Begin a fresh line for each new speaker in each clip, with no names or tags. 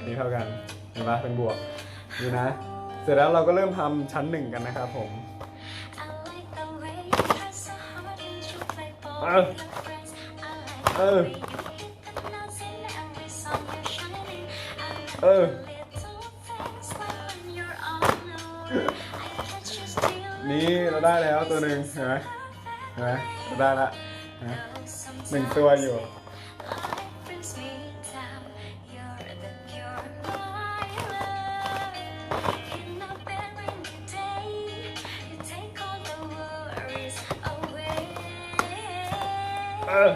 อันนี้เท่ากัน เห็นปะเป็นบวกดูนะ เสร็จแล้วเราก็เริ่มทำชั้นหนึ่งกันนะครับผม
เออ
เออ
เออ
นี่เราได้แล้วตัวหนึ่งเห็นไหมเห็นไหมเราได้ละหนึ่งตัวอยู่ เออ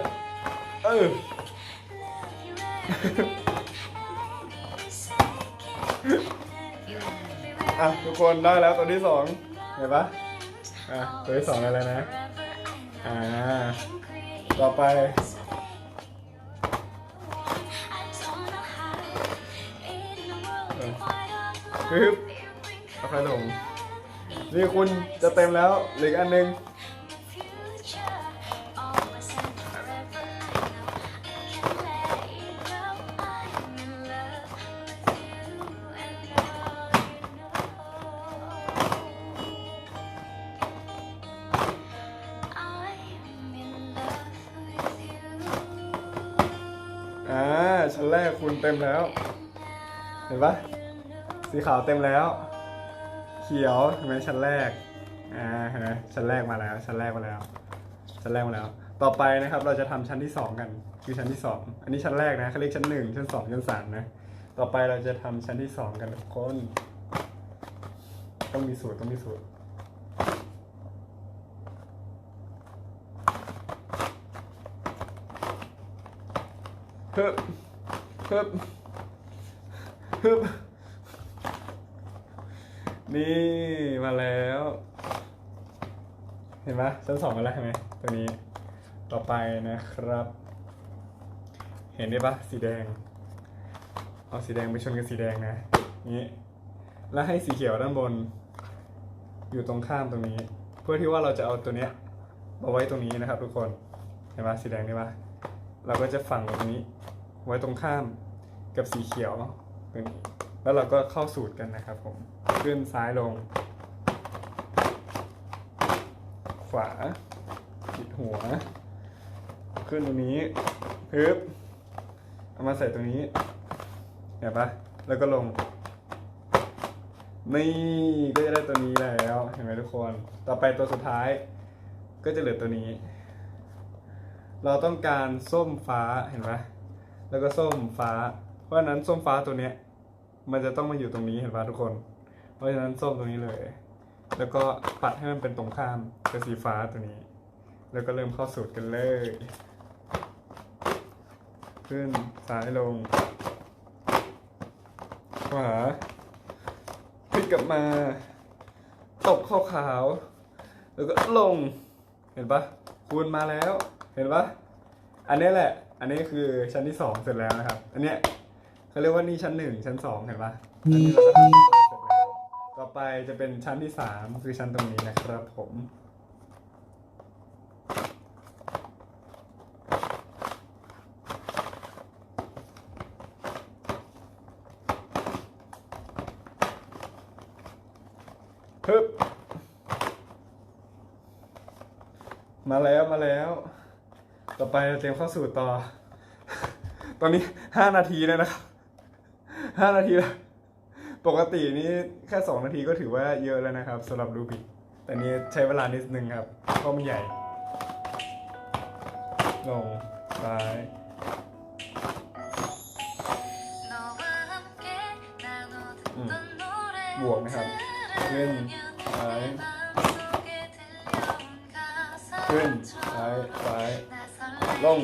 เออ อะทุกคนได้แล้วตัวที่สองเห็นปะอะตัวที่สองได้แล้วนะ อ่า ต่อไปปึ๊บเอาไปลงนี่คุณจะเต็มแล้วเหลืออกอันหนึง ชั้นแรกคุณเต็มแล้ว เห็นปะสีขาวเต็มแล้ว เขียวเห็นไหมชั้นแรกอ่าเห็นไหมชั้นแรกมาแล้ว ชั้นแรกมาแล้ว ชั้นแรกมาแล้ว ต่อไปนะครับเราจะทำชั้นที่สองกัน คือชั้นที่สองอันนี้ชั้นแรกนะเขาเรียกชั้นหนึ่งชั้นสองชั้นสามนะต่อไปเราจะทำชั้นที่สองกันทุกคนต้องมีสูตรต้องมีสูตรฮึบ ฮึบฮึบนี่มาแล้ว เห็นไหมชั้นสองมาแล้วเห็นไหมตัวนี้ต่อไปนะครับ เห็นได้ปะสีแดง เอาสีแดงไปชนกับสีแดงนะนี้แล้วให้สีเขียวด้านบน อยู่ตรงข้ามตรงนี้ เพื่อที่ว่าเราจะเอาตัวเนี้ยมาไว้ตรงนี้นะครับ ทุกคนเห็นปะสีแดงได้ปะเราก็จะฝังตรงนี้ ไว้ตรงข้าม กับสีเขียวตรงนี้แล้วเราก็เข้าสูตรกันนะครับผมขึ้นซ้ายลง ขวาปิดหัว ขึ้นตรงนี้ปึ๊บเอามาใส่ตรงนี้เห็นปะแล้วก็ลงนี่ก็จะได้ตัวนี้แล้วเห็นไหมทุกคน ต่อไปตัวสุดท้าย ก็จะเหลือตัวนี้ เราต้องการส้มฟ้าเห็นไหมแล้วก็ส้มฟ้า ราะฉะนั้นส้มฟ้าตัวเนี้ย มันจะต้องมาอยู่ตรงนี้เห็นป่ะทุกคน เพราะฉะนั้นส้มตรงนี้เลย แล้วก็ปัดให้มันเป็นตรงข้ามกับสีฟ้าตัวนี้ แล้วก็เริ่มเข้าสูตรกันเลย ขึ้นซ้ายลงขวาพลิกกลับมาตบเข้าขาว แล้วก็ลง เห็นปะคูณมาแล้ว เห็นปะอันนี้แหละ อันนี้คือชั้นที่สองเสร็จแล้วนะครับ อันเนี้ย เขาเรียกว่านี่ชั้นหนึ่งชั้นสองเห็นปะอันนี้เราก็ทำเสร็จแล้วต่อไปจะเป็นชั้นที่สามคือชั้นตรงนี้นะครับผม ฮึบ มาแล้วมาแล้ว ต่อไปเราเตรียมเข้าสู่ต่อ ตอนนี้ห้านาทีแล้วนะครับ ห้านาทีแล้วปกตินี่แค่สองนาทีก็ถือว่าเยอะแล้วนะครับสำหรับรูบิกแต่นี้ใช้เวลานิดนึงครับเพราะมันใหญ่ ลงซ้ายบวกนะครับขึ้นซ้ายขึ้นซ้ายซ้ายลง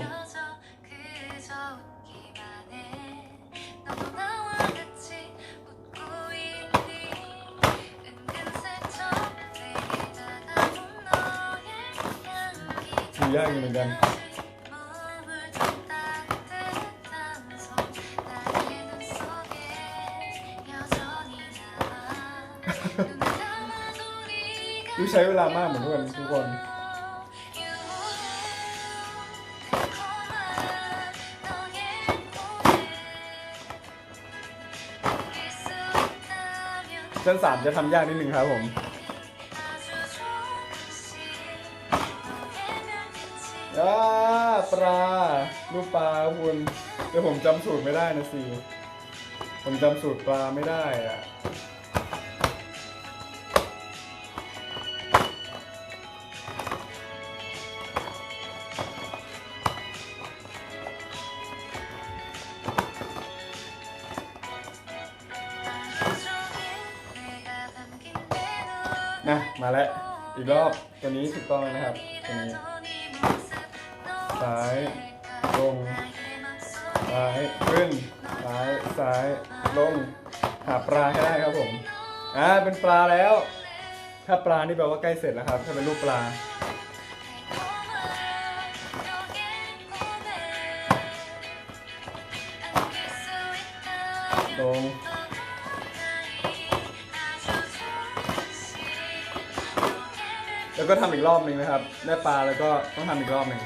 ยากอยู่เหมือนกันดูใช้เวลามากเหมือนกันทุกคน
그
ชั้นสามจะทำยากนิดนึงครับผม ครับคุณแต่ผมจำสูตรไม่ได้นะสิผมจำสูตรปลาไม่ได้อะนะมาแล้ว อีกรอบตัวนี้ถูกต้องแล้วนะครับตัวนี้ซ้ายลง ลงหาปลาให้ได้ครับผมอ่าเป็นปลาแล้ว ถ้าปลานี่แปลว่าใกล้เสร็จแล้วครับ ถ้าเป็นรูปปลาลงแล้วก็ทำอีกรอบหนึ่งนะครับ ได้ปลาแล้วก็ต้องทำอีกรอบหนึ่ง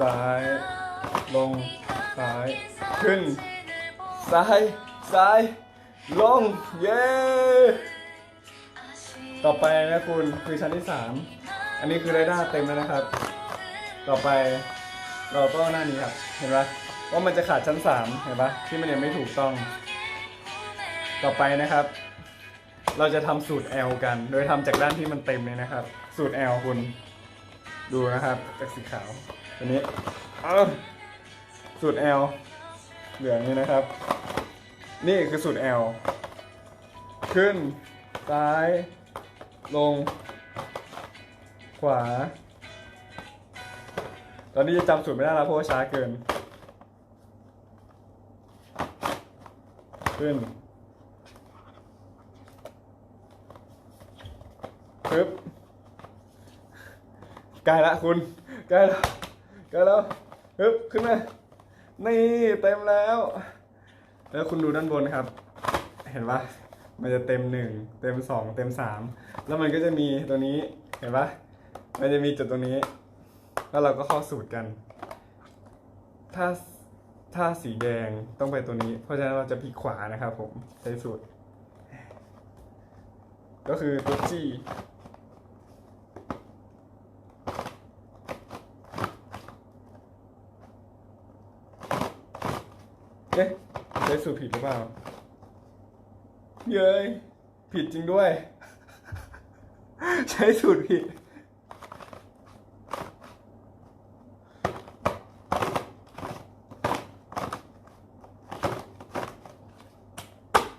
ซ้าย ลง ซ้าย ขึ้น ซ้าย ซ้าย ลง เย้ ต่อไปนะคุณคือชั้นที่สามอันนี้คือได้หน้าเต็มแล้วนะครับ ต่อไปเราต้องเอาหน้านี้ครับ เห็นปะว่ามันจะขาดชั้นสามเห็นปะที่มันยังไม่ถูกต้อง ต่อไปนะครับ เราจะทำสูตร L กัน โดยทำจากด้านที่มันเต็มเลยนะครับ สูตร L คุณ ดูนะครับจากสีขาวตัวนี้ เอา สูตร L เหลืองนี้นะครับ นี่คือสูตร L ขึ้น ซ้าย ลง ขวา ตอนนี้จะจำสูตรไม่ได้แล้วเพราะว่าช้าเกิน ขึ้นปึ๊บใกล้ละคุณใกล้แล้วใกล้แล้วปึ๊บขึ้นมา นี่เต็มแล้ว แล้วคุณดูด้านบนครับ เห็นปะมันจะเต็มหนึ่งเต็มสองเต็มสามแล้วมันก็จะมีตัวนี้เห็นปะมันจะมีจุดตรงนี้ แล้วเราก็เข้าสูตรกัน ถ้าถ้าสีแดงต้องไปตัวนี้ เพราะฉะนั้นเราจะพลิกขวานะครับผมใช้สูตร ก็คือตัวจี้ เอ๊ะใช้ สูตรผิดหรือเปล่า เย้ย ผิดจริงด้วย ใช้สูตรผิด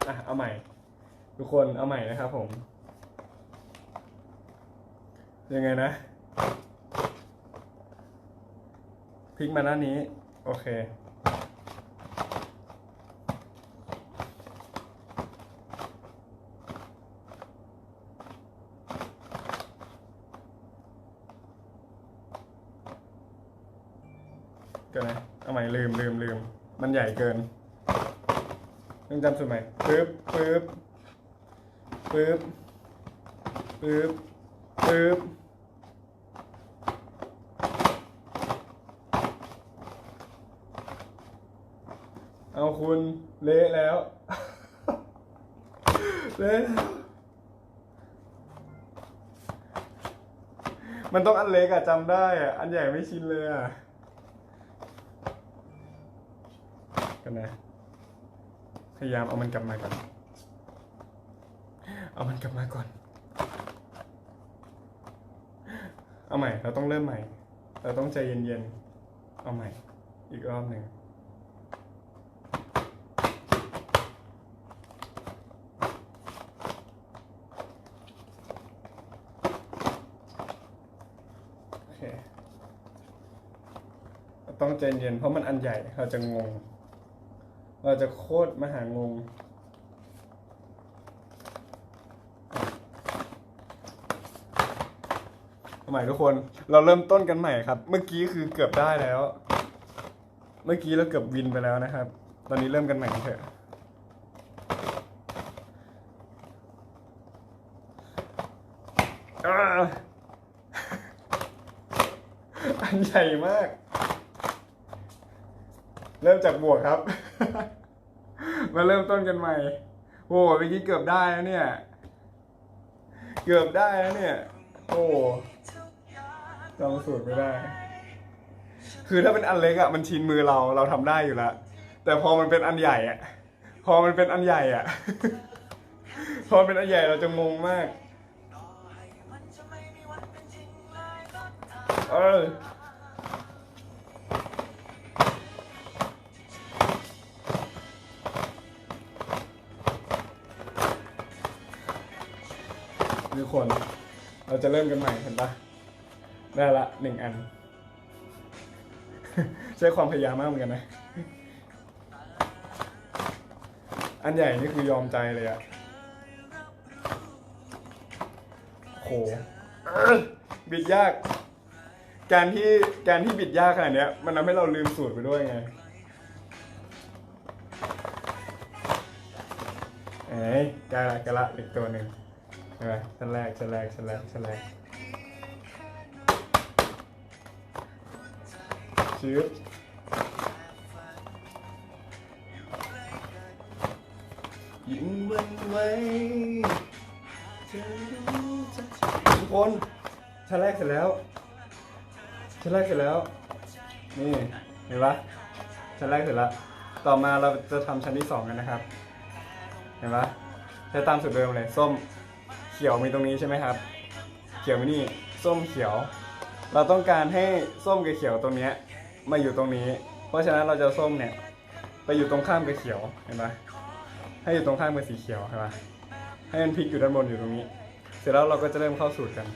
อะ เอาใหม่ ทุกคนเอาใหม่นะครับผม ยังไงนะพลิกมาด้านนี้ โอเค เกินนะเอาใหม่ลืมลืมลืม มันใหญ่ เกินต้องจำสูตรใหม่ปึ๊บปึ๊บปึ๊บปึ๊บปึ๊บเอาคุณเละแล้วเละแล้วมันต้องอันเล็กอะจำได้อะอันใหญ่ไม่ชินเลยอะกั นนะ พยายามเอามันกลับมาก่อน เอามันกลับมาก่อน เอาใหม่ เราต้องเริ่มใหม่ เราต้องใจเย็นๆ เอาใหม่ อีกรอบหนึ่งต้องใจเย็นเพราะมันอันใหญ่เราจะงง เราจะโคตรมหางง ใหม่ทุกคน เราเริ่มต้นกันใหม่ครับ เมื่อกี้คือเกือบได้แล้ว เมื่อกี้เราเกือบวินไปแล้วนะครับ ตอนนี้เริ่มกันใหม่เถอะอันใหญ่มาก เริ่มจากบวกครับ มาเริ่มต้นกันใหม่โอ้เมื่อกี้เกือบได้แล้วเนี่ย เกือบได้แล้วเนี่ย โอ้จำสูตรไม่ได้ คือถ้าเป็นอันเล็กอะมันชินมือเราเราทำได้อยู่แล้วแต่พอมันเป็นอันใหญ่อะพอมันเป็นอันใหญ่อะพอมันเป็นอันใหญ่เราจะงงมาก เออ คน เราจะเริ่มกันใหม่เห็นปะได้ละหนึ่งอัน ใช้ความพยายามมากเหมือนกันนะ อันใหญ่นี่คือยอมใจเลยอะโหบิดยาก การที่การที่บิดยากขนาดเนี้ยมันทำให้เราลืมสูตรไปด้วยไงเอ้ยกลละกลละอีกตัวหนึ่ง ช่ไหมชั้นแรกชั้นแรกชั้นแรกชั้นแรกชื้อยิ่งวันไว้เธอทุกคนชั้นแรกเสร็จแล้วชั้นแรกเสร็จแล้ว นี่เห็นปะชั้นแรกเสร็จแล้ว ต่อมาเราจะทำชั้นที่สองกันนะครับ เห็นปะใช้ตามสูตรเดิมเลย ส้ม เขียวมีตรงนี้ใช่ไหมครับ เขียวมีนี่ส้มเขียว เราต้องการให้ส้มกับเขียวตรงนี้มาอยู่ตรงนี้ เพราะฉะนั้นเราจะส้มเนี่ยไปอยู่ตรงข้ามกับเขียวเห็นปะให้อยู่ตรงข้ามกับสีเขียวเห็นปะให้มันพลิกอยู่ด้านบนอยู่ตรงนี้ เสร็จแล้วเราก็จะเริ่มเข้าสูตรกัน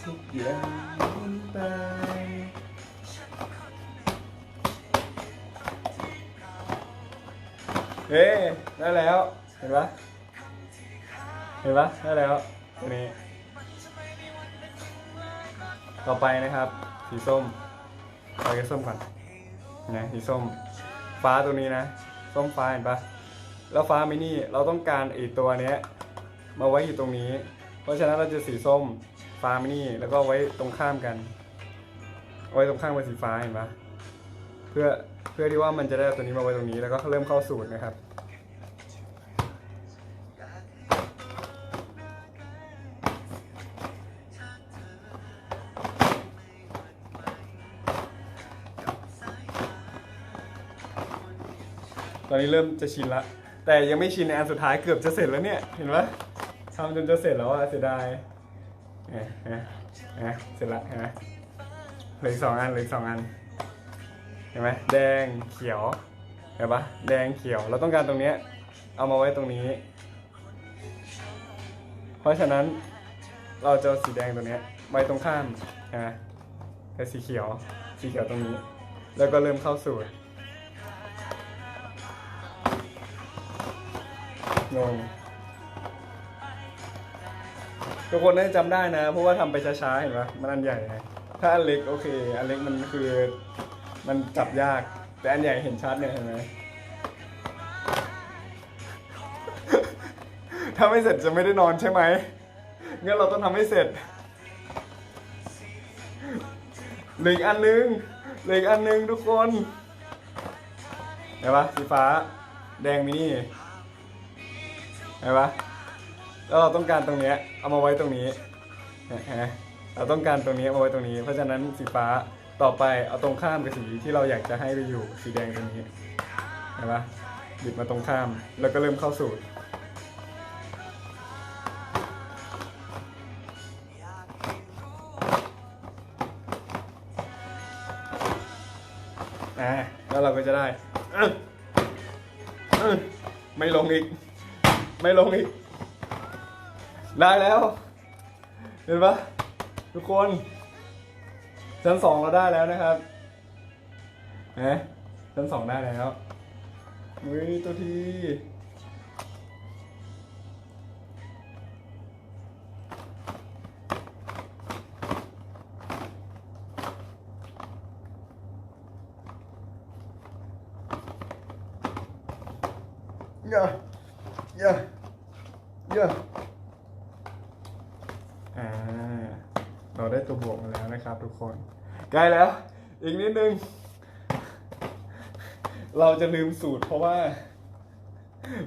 ทุกอย่ เฮ้ได้แล้ว เห็นปะเห็นปะได้แล้วตัวนี้ ต่อไปนะครับ สีส้มเอาแค่ส้มก่อนนะสีส้ม ฟ้าตัวนี้นะ ส้มฟ้าเห็นปะแล้วฟ้ามินี่เราต้องการอีตัวเนี้ยมาไว้อยู่ตรงนี้ เพราะฉะนั้นเราจะสีส้มฟ้ามินี่แล้วก็ไว้ตรงข้ามกัน ไว้ตรงข้ามกับสีฟ้าเห็นปะ เพื่อเพื่อที่ว่ามันจะได้ตัวนี้มาไว้ตรงนี้แล้วก็เริ่มเข้าสูตรนะครับ ตอนนี้เริ่มจะชินละ แต่ยังไม่ชินในอันสุดท้ายเกือบจะเสร็จแล้วเนี่ย เห็นปะทำจนจะเสร็จแล้วอะเสียดายเอ๊ะเอ๊ะเอ๊ะเสร็จละเห็นไหมเหลืออกสองอันเหลืออกสองอัน เห็นไหมแดงเขียวเห็นปะแดงเขียวเราต้องการตรงเนี้ยเอามาไว้ตรงนี้ เพราะฉะนั้นเราจะสีแดงตัวเนี้ยไว้ตรงข้ามเห็นไหมกับสีเขียวสีเขียวตรงนี้ แล้วก็เริ่มเข้าสูตรงงทุกคนน่าจะจำได้นะ เพราะว่าทำไปช้าๆเห็นปะมันอันใหญ่ไงถ้าอันเล็กโอเค อันเล็กมันคือ มันจับยาก แต่อันใหญ่เห็นชัดเนี่ยเห็นไหม ถ้าไม่เสร็จจะไม่ได้นอนใช่ไหมงั้นเราต้องทำให้เสร็จเหลืออีกอันนึงเหลืออีกอันนึงทุกคนเห็นปะสีฟ้า แดงมินี่เห็นปะแล้วเราต้องการตรงเนี้ยเอามาไว้ตรงนี้เห็นไหมเราต้องการตรงนี้เอามาไว้ตรงนี้ เพราะฉะนั้นสีฟ้า ต่อไปเอาตรงข้ามกับสีที่เราอยากจะให้ไปอยู่สีแดงตรงนี้เห็นปะบิดมาตรงข้าม แล้วก็เริ่มเข้าสูตร อ่า แล้วเราก็จะได้ ไม่ลงอีก ไม่ลงอีก ได้แล้ว เห็นปะทุกคน ชั้นสองเราได้แล้วนะครับเอ๊ะชั้นสองได้แล้วอุ้ยตัวที คนใกล้แล้ว อีกนิดนึง เราจะลืมสูตรเพราะว่า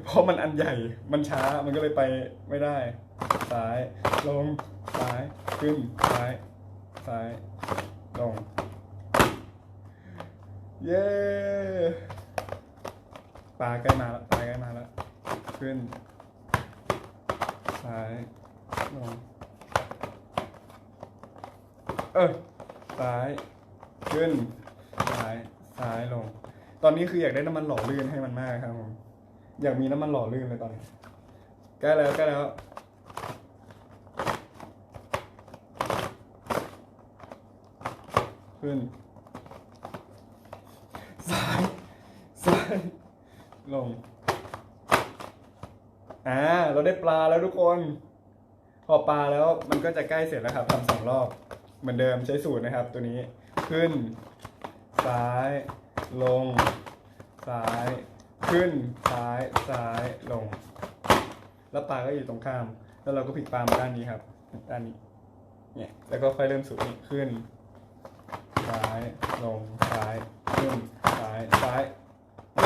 เพราะมันอันใหญ่ มันช้า มันก็เลยไปไม่ได้ ซ้าย ลง ซ้าย ขึ้น ซ้าย ซ้าย ลง เย้ปลาใกล้มาแล้วปลาใกล้มาแล้ว ขึ้น ซ้าย ลง เออ ซ้าย ขึ้น ซ้าย ซ้ายลง ตอนนี้คืออยากได้น้ำมันหล่อลื่นให้มันมากครับผม อยากมีน้ำมันหล่อลื่นเลยตอนนี้ใกล้แล้วใกล้แล้วขึ้น ซ้าย ซ้าย ลง อ่า เราได้ปลาแล้วทุกคน พอปลาแล้วมันก็จะใกล้เสร็จแล้วครับทำสองรอบ เหมือนเดิมใช้สูตรนะครับ ตัวนี้ขึ้น ซ้าย ลง ซ้าย ขึ้น ซ้าย ซ้าย ลง แล้วปลาก็อยู่ตรงข้าม แล้วเราก็พลิกปลามาด้านนี้ครับ ด้านนี้ เนี่ย แล้วก็ค่อยเริ่มสูตรนี้ขึ้น ซ้าย ลง ซ้าย ขึ้น ซ้าย ซ้าย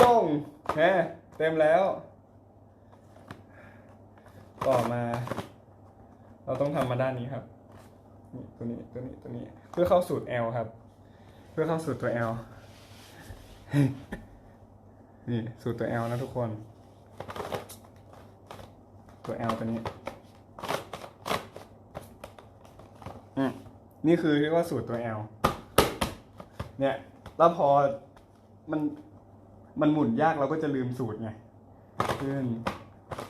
ลงแฮเต็มแล้ว ต่อมา เราต้องทำมาด้านนี้ครับ ตัวนี้ตัวนี้ตัวนี้ เพื่อเข้าสูตร L ครับ เพื่อเข้าสูตรตัว L นี่สูตรตัว L นะทุกคน ตัว L ตัวนี้อืมนี่คือเรียกว่าสูตรตัว L เนี่ยแล้วพอมันมันหมุนยากเราก็จะลืมสูตรไง ขึ้น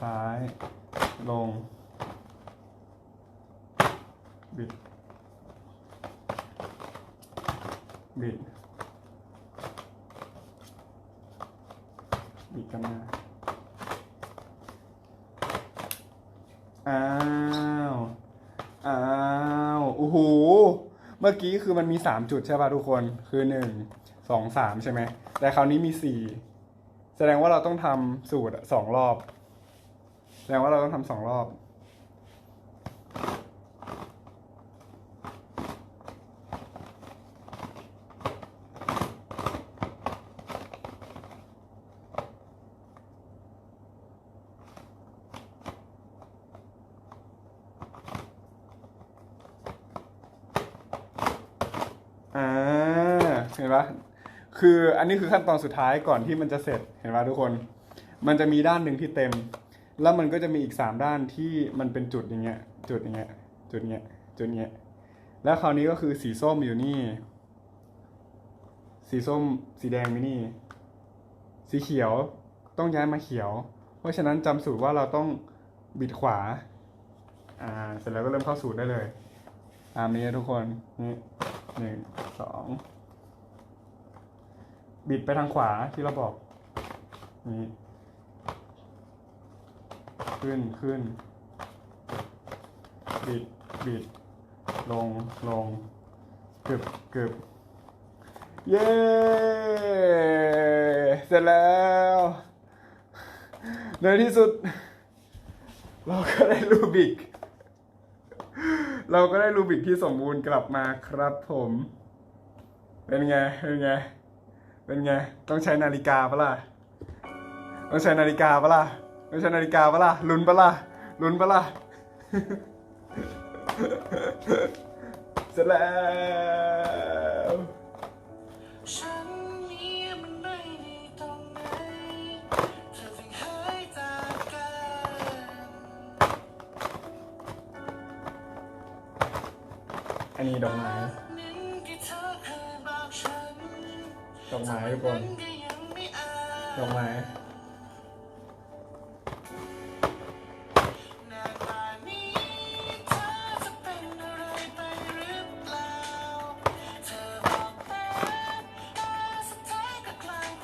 ซ้าย ลง บิด บิดบิดกันมาอ้าวอ้าวโอ้โหเมื่อกี้คือมันมีสามจุดใช่ป่ะทุกคนคือหนึ่งสองสามใช่ไหมแต่คราวนี้มีสี่แสดงว่าเราต้องทำสูตรสองรอบ แสดงว่าเราต้องทำสองรอบ อ่า เห็นปะคืออั นนี้คือขั้นตอนสุดท้ายก่อนที่มันจะเสร็จเห็นปะทุกคน มันจะมีด้านหนึ่งที่เต็ม แล้วมันก็จะมีอีกสามด้านที่มันเป็นจุดอย่างเงี้ย จุดอย่างเงี้ย จุดเงี้ย จุดเงี้ย แล้วคราวนี้ก็คือสีส้มอยู่นี่ สีส้ม สีแดงมีนี่ สีเขียวต้องย้ายมาเขียว เพราะฉะนั้นจำสูตรว่าเราต้องบิดขวา อ่า เสร็จแล้วก็เริ่มเข้าสูตรได้เลยตามนี้ทุกคน นี่หนึ่งสอง บิดไปทางขวาที่เราบอก นี่ ขึ้นขึ้น บิดบิด ลงลงกึบกึบเย้ เสร็จแล้วในที่สุด เราก็ได้รูบิก เราก็ได้รูบิกที่สมบูรณ์กลับมาครับผม เป็นไง เป็นไง เป็นไง ต้องใช้นาฬิกาปะล่ะ ต้องใช้นาฬิกาปะล่ะ ต้องใช้นาฬิกาปะล่ะ ลุ้นปะล่ะ ลุ้นปะล่ะ เสร็จแล้ว
ฉันนี้มันไม่ดีตรงไหนเธอถึงหายจากกัน
อันนี้ดอกไม้ ดอกไม้ทุกคน
ก็ยังไม่อา
ดอกไม้
นานป่านนี้เธอจะเป็นอะไรไปหรือเปล่าเธอบอกเป็นแต่สุดท้ายก็กลายเ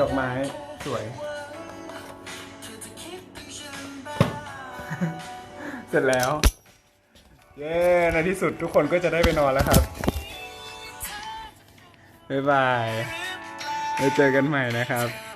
ด
อกไม้สวย เสร็จแล้ว เย้ ในที่สุดทุกคนก็จะได้ไปนอนแล้วครับ บ๊ายบาย ไว้เจอกันใหม่นะครับ